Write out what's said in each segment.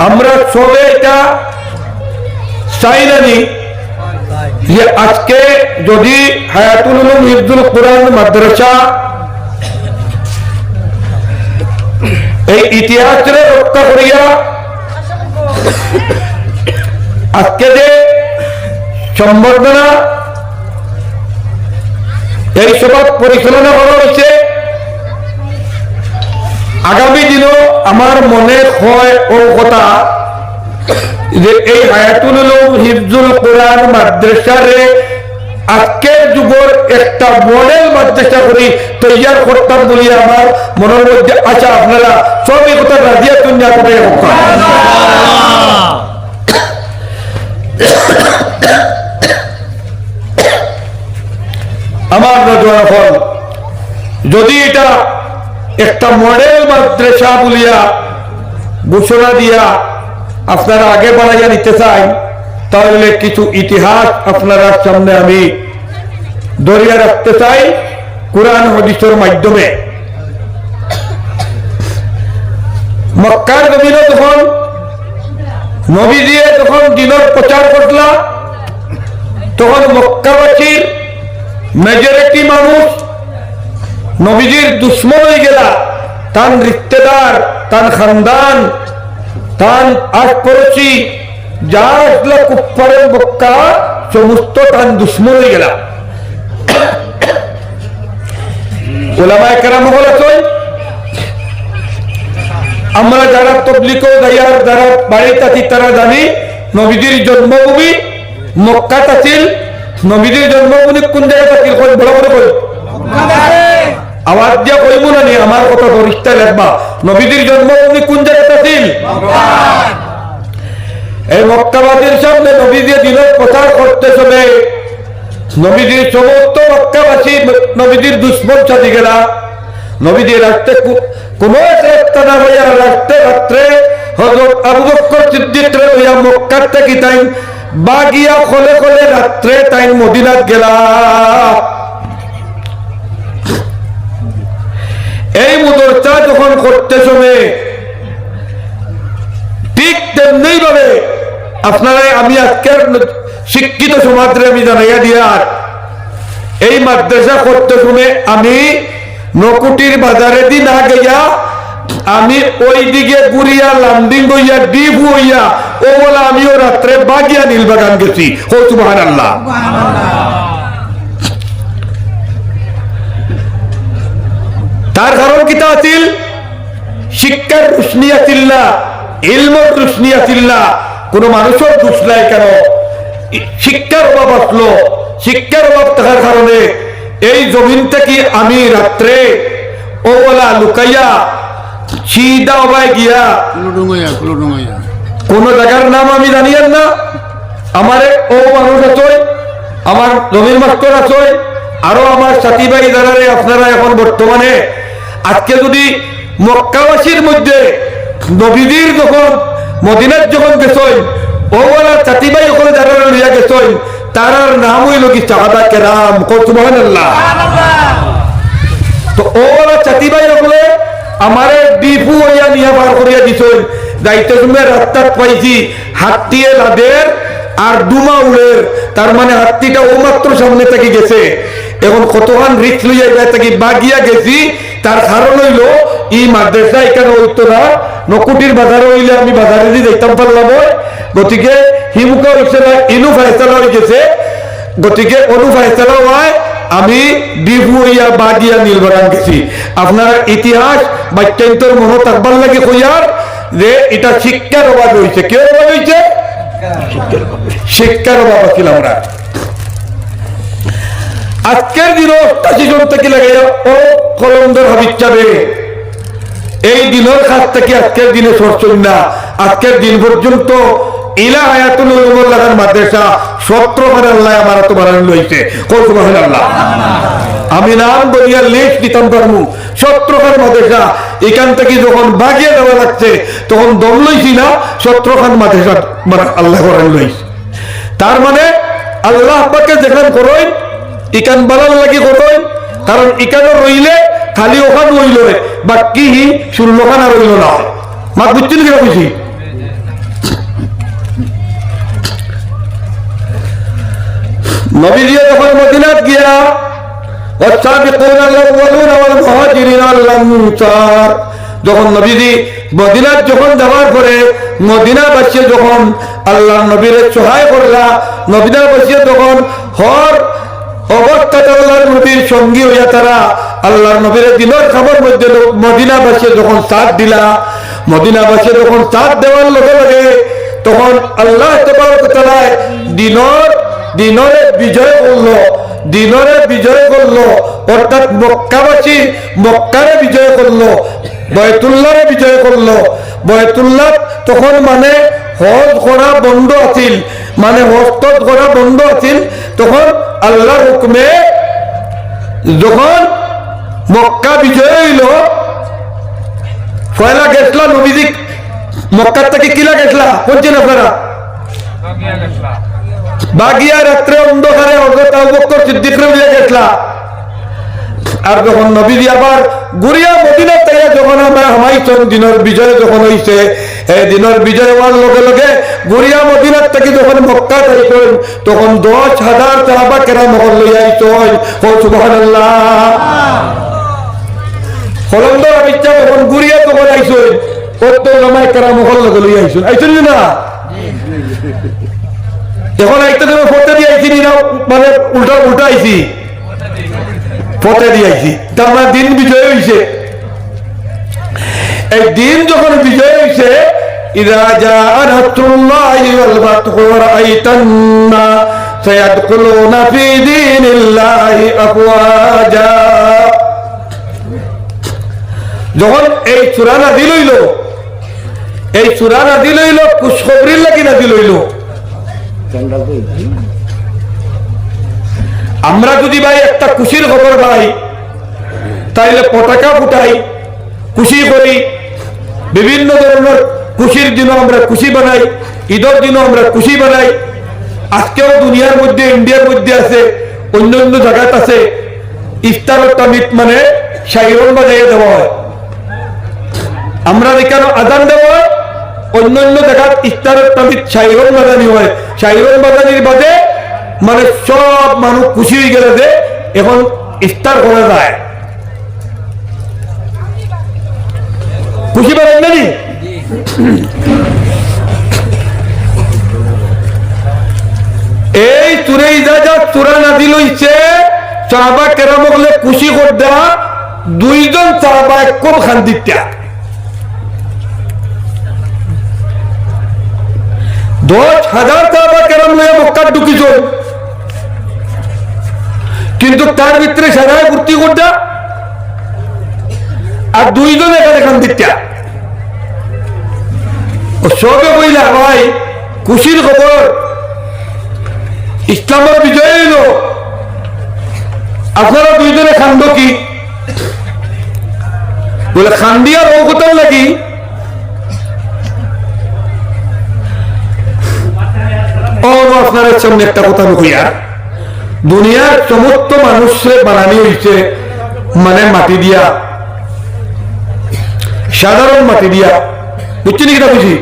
আমরা সবে এটা চাই নানি যে আজকে যদি হায়াতুল উলুম কোরআন মাদ্রাসা এই ইতিহাসের রক্ষা করিয়া আজকে যে সম্বর্ধনা এই সভা পরিচালনা করা হয়েছে আগামী দিনও আমার মনে হয় ও কথা যে এই হায়াতুল হিফজুল কোরআন মাদ্রাসারে আজকের যুগের একটা মডেল মাদ্রাসা করি তৈয়ার করতাম বলি আমার মনের মধ্যে আচ্ছা আপনারা সব কথা রাজিয়া তুন্যা করে আমার নজর ফল যদি এটা একটা মডেল মাদ্রাসা বলিয়া ঘোষণা দিয়া আপনারা আগে বাড়াইয়া নিতে চাই, তাহলে কিছু ইতিহাস আপনারা সামনে আমি দরিয়া রাখতে চাই কোরআন হদিসের মাধ্যমে। মক্কার জমিন তখন নবী দিয়ে তখন দিনের প্রচার করলা, তখন মক্কাবাসীর মেজরিটি মানুষ নবীজির দুশ্মন হয়ে গেলা। তান রিক্তেদার তান খানদান, তান আট পড়োশি যা আসলে কুপ্পারের বক্কা সমস্ত তান দুশ্মন হয়ে গেলা। আমরা যারা তবলিক যারা বাড়িতে আছি তারা জানি নবীজির জন্মভূমি মক্কা আছিল নবীজির জন্মভূমি কোন কই, বড় বড় কই আওয়াজ দিয়া কইব না নি, আমার কথা ধরিষ্ঠা লেখবা। নবীজির জন্মভূমি কোন জায়গায় আছিল এই সামনে প্রচার করতে চলে নবীজির সমস্ত মক্কাবাসী নবীজির দুশ্মন সাজি গেলা নবীজির রাস্তে কোন হইয়া রাস্তে রাত্রে হজরত আবু বকর সিদ্দিক হইয়া মক্কার থেকে তাই বাগিয়া খলে খলে রাত্রে তাই মদিনাত গেলা। এই মুদরটা যখন করতে সময় ঠিক তেমনি ভাবে আপনারা আমি আজকের শিক্ষিত সমাজে আমি জানাইয়া দিয়ার এই মাদ্রাসা করতে শুনে আমি নকুটির বাজারে দিন না গিয়া আমি ওই দিকে গুড়িয়া লান্ডিং হইয়া, ডিপ হইয়া, ও বলে আমিও রাত্রে বাগিয়া নীলবাগান গেছি। হো সুবাহ আল্লাহ তার কারণ কিতা আছিল? শিক্ষার রুশনি আছিল না ইলমর রুশনি আছিল না। কোন মানুষের দোষ নাই কেন? শিক্ষার অভাব আসলো। শিক্ষার অভাব থাকার কারণে এই জমিন থেকে আমি রাত্রে ও বলা লুকাইয়া সিধা অবায় গিয়া কোন জায়গার নাম আমি জানিয়েন না। আমার ও মানুষ আছে আমার জমির মাস্টার আছে আরও আমার সাথী ভাই যারা আপনারা এখন বর্তমানে আজকে যদি মক্কাবাসীর মধ্যে নবীদের যখন, মদিনার যখন গেছই ও বলা সাথী ভাই ওখানে যারা লইয়া গেছই, তারার নাম হইল কি চাহাদা কেরাম কৌতুমান আল্লাহ তো ও বলা চাতি ভাই বলে আমারে ডিপু হইয়া নিয়া বার করিয়া দিছই। যাইতে তুমি রাস্তাত পাইছি হাতিয়ে লাদের আর ডুমা উড়ের তার মানে হাতিটা ও মাত্র সামনে থেকে গেছে। এখন কতখান রিক্স লইয়া থাকি বাগিয়া গেছি? তার কারণ হইল, ই মাদ্রাসা এখানে হইতো না। নকুটির বাজারে হইলে আমি বাজারে দিয়ে দেখতাম পারলাম গতিকে হিমুকা হইছে না ইনু ফাইসালা হয়ে গেছে। গতিকে অনু ফাইসালা হয়, আমি ডিপু হইয়া বাগিয়া নীলবাগান গেছি। আপনার ইতিহাস বাচ্চান্তর মনে থাকবার লাগে কইয়ার যে এটা শিক্ষার অভাব হয়েছে কেউ অভাব হয়েছে শিক্ষার অভাব আছিল আমরা। আজকের দিন অষ্টাশি জন থেকে লাগে ও কলন্দর হাবিজ এই দিনের কাছ থেকে আজকের দিনে সরছই না। আজকের দিন পর্যন্ত ইলা হায়াতুল উলুমুল মাদ্রাসা সত্র আল্লাহ আমার তো বানানো লইছে কত সুবহান আল্লাহ। আমি নাম বলিয়া লেখ দিতাম পারমু শত্রুখান মাদেশা। এখান থেকে যখন বাগিয়ে দেওয়া লাগছে, তখন দম লইছি না শত্রুখান মাদেশা মানে আল্লাহ করেন লইস তার মানে আল্লাহ আব্বাকে যেখান করেন ইকান বানান লাগে করেন, কারণ ইকানও রইলে খালি ওখান রইল রে বা কি শূন্যখান আর রইল না। মা বুঝছি না কিনা বুঝি? নবীজিয়া যখন মদিনাত গিয়া والسابقون الأولون والمهاجرين والأنصار যখন নবীজি মদিনাত যখন যাওয়ার পরে মদিনাবাসী যখন আল্লাহ নবীর সহায় করলা মদিনাবাসী যখন হর অবস্থাতে আল্লাহর নবীর সঙ্গী হইয়া তারা আল্লাহর নবীর দিনের খাবার মধ্যে লোক মদিনাবাসী যখন সাথ দিলা মদিনাবাসী যখন সাথ দেওয়ার লগে লগে তখন আল্লাহ তালায় দিনর দিনরে বিজয় করলো দিনরে বিজয় করল অর্থাৎ মক্কাবাসী মক্কারে বিজয় করল বয়তুল্লাহরে বিজয় করল। বয়তুল্লাহ তখন মানে হজ করা বন্ধ আছিল মানে হস্ত করা বন্ধ আছিল। তখন আল্লাহর হুকুমে যখন মক্কা বিজয় হইল পয়লা গেছলা নবীজি মক্কার থেকে কিলা গেছলা? বলছেন আপনারা? বাগিয়া রাত্রে অন্ধকারে সিদ্দিক গেছলা। আর যখন নবীজি আবার গুড়িয়া মদিনা থেকে যখন আমরা হামাইছন দিনের বিজয় যখন হইছে, এই দিনের বিজয় হওয়ার লগে লগে গুড়িয়া মদিনার থেকে যখন মক্কা যাইছেন তখন দশ হাজার সাহাবা কেরাম মহল লইয়া আইছন ও হলন্দর ইচ্ছা যখন গুড়িয়া তখন আইছন কত জামাই কেরাম মহল লগে লইয়া আইছন আইছন না? এখন একটা তুমি ফটো দিয়ে আইছি না মানে উল্টা উল্টা আইছি ফটো দিয়ে আইছি তার মানে দিন বিজয় হইছে এই দিন যখন বিজয় হইছে إذا جاء نصر الله والفتح ورأيت الناس سيدخلون في دين الله أفواجا যখন এই চূড়া নাদি লইল এই চূড়া নাদি লইল খুশখবরির লাগি নাদি লইল আমরা যদি ভাই একটা খুশির খবর পাই, তাইলে পতাকা ফুটাই, খুশি করি। বিভিন্ন ধরনের খুশির দিনও আমরা খুশি বানাই, ঈদের দিনও আমরা খুশি বানাই। আজকেও দুনিয়ার মধ্যে, ইন্ডিয়ার মধ্যে আছে অন্য অন্য জায়গাত আছে। ইফতার তামিত মানে সাইরন বাজাইয়ে দেওয়া হয়। আমরা এখানে আজান দেওয়া হয়? অন্য অন্য জায়গাত ইফতারের তামিত সাইরন বাজানি হয়। সাইরন বাজানির বাদে মানে সব মানুষ খুশি হয়ে গেলে যে এখন ইফতার করা যায়। খুশি পাবেন নানি এই চুরে যা চূড়া নাদি লইছে চাহবা কেরাম বলে খুশি কর দেওয়া দুইজন চাহবা একম খান্দিত্যা দশ হাজার চাহবা কেরাম লইয়া মক্কার ঢুকিছ। কিন্তু তার ভিতরে সারায় ভর্তি করতা আর দুইজন এখানে ও সবে বইলা, ভাই, খুশির খবর। ইসলামের বিজয় হইল। আপনারা দুইজনে খান্দ কি? বলে খান্দিয়ার অবগতার লাগি আপনার সামনে একটা কথা কইয়া দুনিয়ার সমস্ত মানুষে বানানি হইছে মানে মাটি দিয়া। সাধারণ মাটি দিয়া। বুঝছি নাকি বুঝি?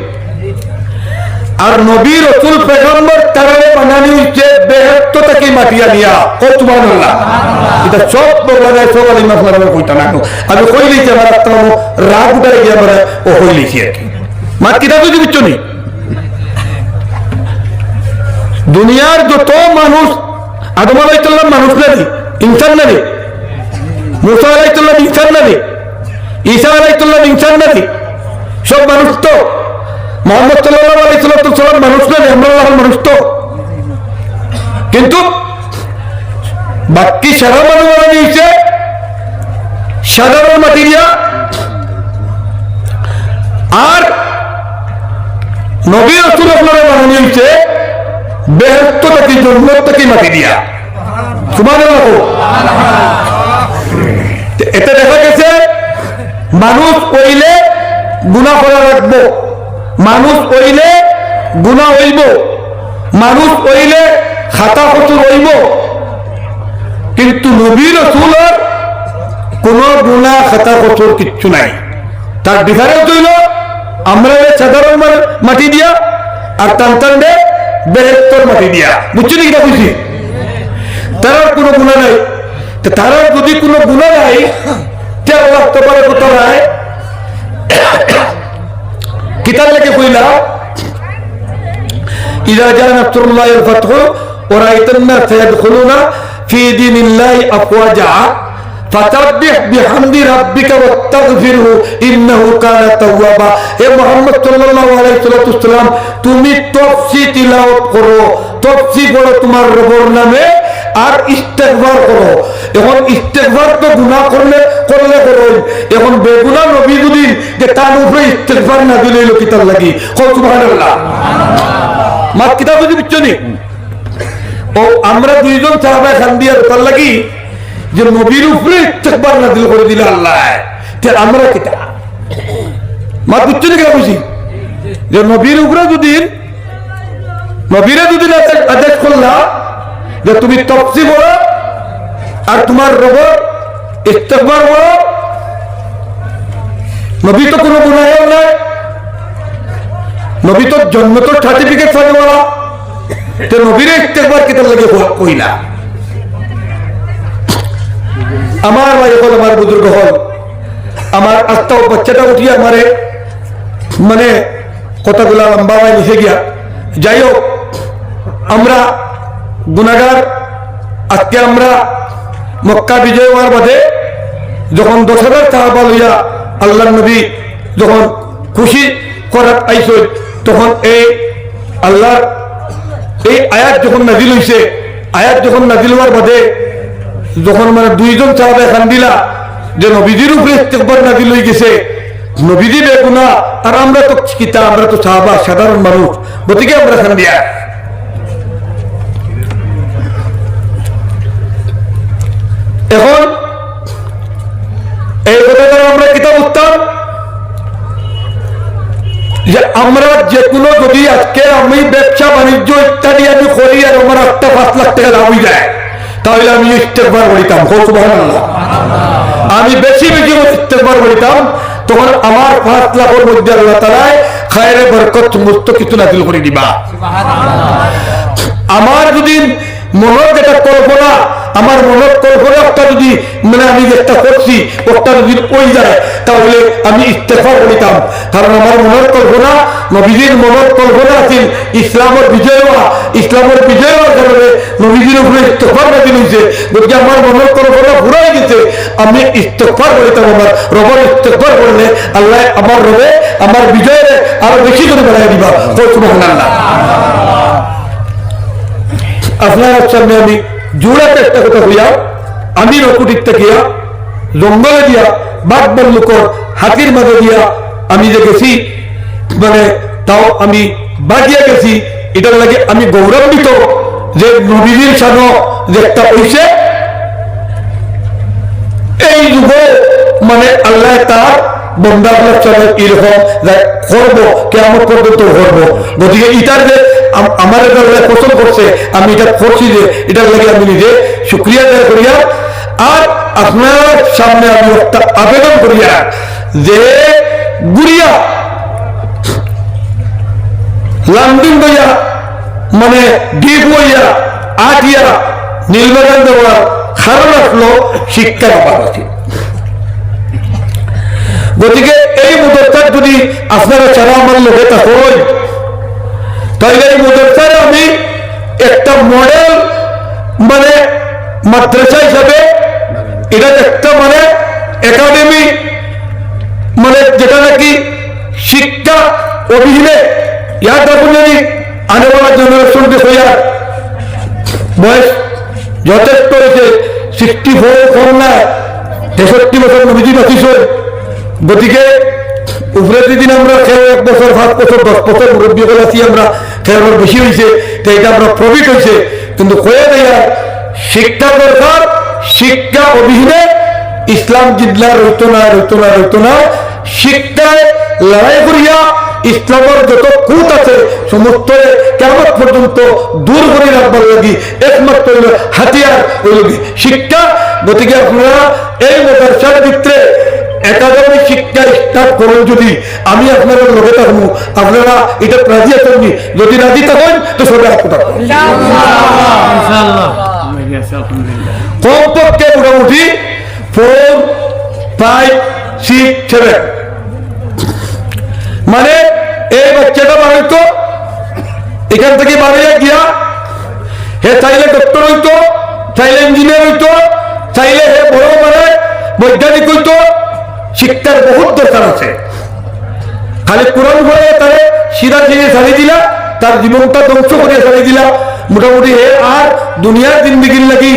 আর নবী রসুল পেগম্বর তারারে বানানি হইছে বেহত্ত থেকে মাটিয়া নিয়া ও সুবহানাল্লাহ। এটা সব সব আলী মাসলাম কইতা না আমি কই আমার রাগ উঠাই গিয়ে আমার ও কই লইছি আর কি। বুঝি বুঝছ নি? দুনিয়ার যত মানুষ, আদম আলাইতুল্লাহ মানুষ নানি ইনসান নানি মুসা আলাইতুল্লাহ ইনসান নানি ঈসা আলাইতুল্লাহ ইনসান নানি সব মানুষ তো। মোহাম্মদ সাল্লাহ আলাইসাল্লাম মানুষ নানি আমরা মানুষ তো। কিন্তু বাকি সারা মানুষ নিয়েছে সাধারণ মাটিরিয়া আর নবী রসুল আপনারা বানানো হয়েছে বেহত্ত থেকে জন্ম থেকে মাটি দিয়া? তোমার এটা দেখা গেছে, মানুষ কইলে গুণা করা রাখব মানুষ কইলে গুণা হইব। মানুষ কইলে খাতা কচুর হইব। কিন্তু নবীর রসুলের কোন গুণা খাতা কচুর কিচ্ছু নাই। তার ডিফারেন্স হইল আমরা সাধারণ মাটি দিয়া আর টান টান বেহেত্তর মাটি দিয়া। বুঝছি নাকি না বুঝছি তারার কোনো গুণা নাই। তারার যদি কোনো গুণা নাই তেরো লাখ তো পারে কত নাই। কিতাব লেগে কইলা, ইদা জা নাসরুল্লাহ আল ফাতহ ওয়া রাআইতান নাস ইয়াদখুলুনা ফি দীনিল্লাহি আফওয়াজা। فسبح بحمد ربك واستغفره إنه كان توابا এ মোহাম্মদ সাল্লাল্লাহু আলাইহি সাল্লাম তুমি তফসি তিলাওয়াত করো তফসি পড়ো তোমার রবের নামে আর ইস্তেগফার করো এখন ইস্তেগফার তো গুনাহ করলে করলে করো এখন বেগুনা নবী যদি যে তার উপরে ইস্তেগফার না দিলে লোক তার লাগি কও সুবহানাল্লাহ মাত কিতাব যদি বিচ্ছনি ও আমরা দুইজন সাহাবা খান দিয়ে তার লাগি যে নবীর উপরে ইস্তেকবার নাজিল করে দিলে আল্লাহ। তে আমরা কিতা মাত বুঝছেন কেন বুঝি? যে নবীর উপরে যদি, নবীরে যদি আদেশ- করলা, যে তুমি তপসি বলো আর তোমার রব ইস্তেকবার বলো নবী তো কোনো গুনাহেও নাই। নবী তো জন্ম তো সার্টিফিকেট পানেওয়ালা তো নবীরে ইস্তেকবার কিতাব লাগে কইলা আমার ভাই হল আমার বুজুর্গ হল। আমার আস্তাও বাচ্চাটা উঠিয়ে আমারে মানে কথাগুলা লম্বা হয় লিখে গিয়া। যাই হোক, আমরা গুণাগার আজকে আমরা মক্কা বিজয় হওয়ার বাদে যখন দশ হাজার সাহাবা লইয়া আল্লাহ নবী যখন খুশি করার আইস, তখন এই আল্লাহর এই আয়াত যখন নাজিল হইছে, আয়াত যখন নাজিল হওয়ার বাদে যখন মানে দুইজন সাহাবে খান দিলা, যে নবীজির উপরে ইস্তেকবার হয়ে গেছে নবীজি বেগুনা আর আমরা তো কিতা আমরা তো সাহাবা, সাধারণ মানুষ, গতিকে আমরা খান দিয়া। এখন, এই কথাটা আমরা কিতাব উত্তম যে আমরা যে কোনো যদি আজকে আমি ব্যবসা, বাণিজ্য ইত্যাদি আমি করি আর আমার একটা পাঁচ লাখ টাকা লাভ হয়ে যায়। তাহলে আমি ইস্তেকবার বলিতাম সুবহানাল্লাহ। আমি বেশি বেশি ইস্তেকবার বলিতাম তখন আমার পাঁচ লাখের মধ্যে আল্লাহ তালায় খায়রে বরকত সমস্ত কিছু নাজিল করে দিবা। আমার যদি মনের যেটা কল্পনা আমার মনের কল্পনাটা যদি মানে আমি যেটা করছি ওটা যদি ওই যায়, তাহলে আমি ইস্তেফা করিতাম। কারণ আমার মনের কল্পনা নবীজির মনের কল্পনা আছে ইসলামের বিজয় হওয়া। ইসলামের বিজয় হওয়ার কারণে নবীজির উপরে ইস্তেফার নাজিল হয়েছে গতিকে আমার মনের কল্পনা পুরাই গেছে আমি ইস্তেফার করিতাম আমার রবর ইস্তেফার করলে আল্লাহ আমার রবে, আমার বিজয়ের আরও বেশি করে বেড়াই দিবা। আপনার সামনে আমি জোড়াতে একটা কথা হইয়া আমি রকুটিতে গিয়া, জঙ্গলে দিয়া বাঘ বল্লুকর হাতির মাঝে দিয়া আমি যে গেছি মানে তাও আমি বাগিয়া গেছি, এটার লাগে আমি গৌরবান্বিত যে নবীর সানো যে একটা হইছে। এই যুগে মানে আল্লাহ তার বন্দার চলে এরকম করব কেমন পর্যন্ত করব গতিকে এটার যে আম- আমার এটা পছন্দ করছে, আমি এটা করছি যে এটার লাগে আমি নিজে শুক্রিয়া আদায় করিয়া, আর আপনার সামনে আমি আবেদন করিয়া যে গুড়িয়া লান্ডিং বইয়া মানে ডিপ বইয়া আটিয়া দেওয়ার আসলো শিক্ষার অভাব আছে গতিকে এই মুদরটার যদি আপনারা ছাড়া আমার লোকে থাকুন তাহলে এই মুদরটার আমি একটা মডেল মানে মাদ্রাসা হিসাবে এটা একটা মানে একাডেমি মানে যেটা নাকি শিক্ষা অভিহীনে ইয়ার দেখুন জানি আনেওয়ালা জেনারেশন কে হইয়া বয়স যথেষ্ট হয়েছে সিক্সটি ফোর ফোর না, তেষট্টি বছর নবীজি বাঁচিস গতিকে উপরে দিন আমরা খেয়ে এক বছর সাত বছর দশ বছর মুরব্বী আছি, আমরা খেয়ার বেশি হয়েছে তো এটা আমরা প্রফিট হয়েছে কিন্তু কয়ে দেয়া শিক্ষা দরকার শিক্ষা অবিহীনে ইসলাম জিদলা রইত না রইত না রইত না। শিক্ষায় লড়াই করিয়া ইসলামের যত কুত আছে সমস্ত কেমন পর্যন্ত দূর করে রাখবার লাগি একমাত্র হইল হাতিয়ার কি শিক্ষা। গতিকে আপনারা এই মাদ্রাসার ভিতরে একাডেমিক শিক্ষা স্টার্ট করুন যদি। আমি আপনারা লগে থাকব। আপনারা এটা রাজি আছেন যদি রাজি থাকেন তো সবাই হাত উঠাবো ইনশাআল্লাহ। ঠিকই আছে আলহামদুলিল্লাহ কমপক্ষে মোটামুটি ফোর ফাইভ সিক্স সেভেন মানে এই বাচ্চাটা বাড়াইতো এখান থেকে বাড়িয়ে গিয়া হে চাইলে ডক্টর হইতো চাইলে ইঞ্জিনিয়ার হইতো চাইলে হে বড় মানে বৈজ্ঞানিক হইতো শিক্ষার বহুত দরকার আছে। খালি কোরআন পড়ে তারে সিরা দিয়ে ছাড়ি দিলা, তার জীবনটা ধ্বংস করে ছাড়ি দিলা। মোটামুটি হে আর দুনিয়ার জিন্দিগির লাগি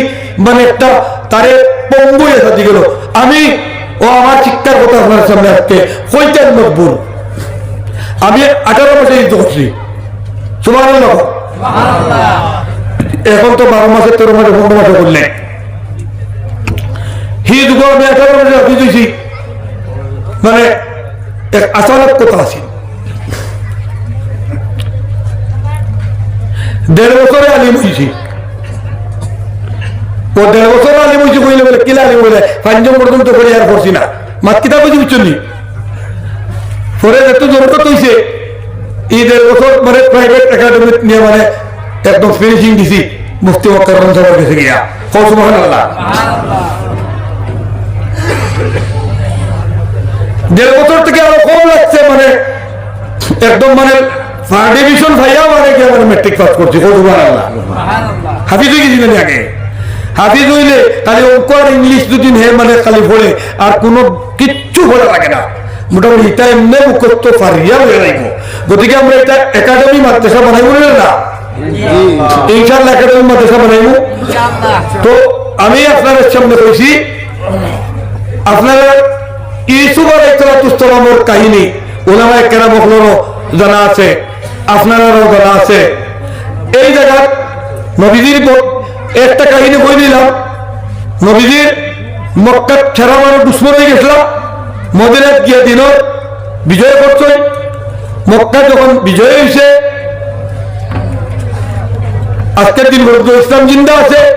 মানে একটা তারে পঙ্গু এসে গেল। আমি ও আমার শিক্ষার কথা আপনার সামনে আজকে কইতেন মকবুল। আমি আঠারো বছর যুদ্ধ করছি সুমার এখন তো বারো মাসে তেরো মাসে পনেরো মাসে করলে। হি যুগ আমি আঠারো মাসে দিয়েছি মানে এক কথা আছে দেড় বছরে আলিম হয়েছি ও দেড় বছর আলিম হয়েছি কইলে বলে, কিলা আলিম বলে পাঞ্চম পর্যন্ত করে আর করছি না। মাত কিতাব বুঝি বুঝছি পরে এত জরুরত হয়েছে এই দেড় বছর মানে প্রাইভেট একাডেমি নিয়ে মানে একদম ফিনিশিং দিছি, মুফতি মক্কার সবার কাছে গিয়া। কৌসুমান আল্লাহ দেড় বছর থেকে আরও কম লাগছে মানে একদম মানে ফার্স্ট ডিভিশন ভাইয়া মানে কি মানে মেট্রিক পাস করছি হাফিজ হয়ে গেছিলেন আগে। হাফিজ হইলে তাহলে অঙ্ক আর ইংলিশ দুদিন হে মানে খালি পড়ে আর কোনো কিচ্ছু পড়া লাগে না। মোটামুটি এটা এমনি মুখস্থ পারিয়া হয়ে যাইব গতিকে আমরা এটা একাডেমি মাদ্রাসা বানাইব না? ইনশাল্লাহ একাডেমি মাদ্রাসা বানাইব। তো আমি আপনাদের সামনে কইছি আপনারা আলাইসালামের কাহিনী? ওলামায় মহলেরও জানা আছে আপনারাও জানা আছে। এই জায়গার নবীজির একটা কাহিনী কই দিলাম? নবীজির মক্কা ছেড়া দুশ্মন হয়ে গেছিল মদিনাত গিয়ে দিনত বিজয় করছে মক্কা যখন বিজয় হয়েছে আজকের দিন ইসলাম জিন্দা আছে।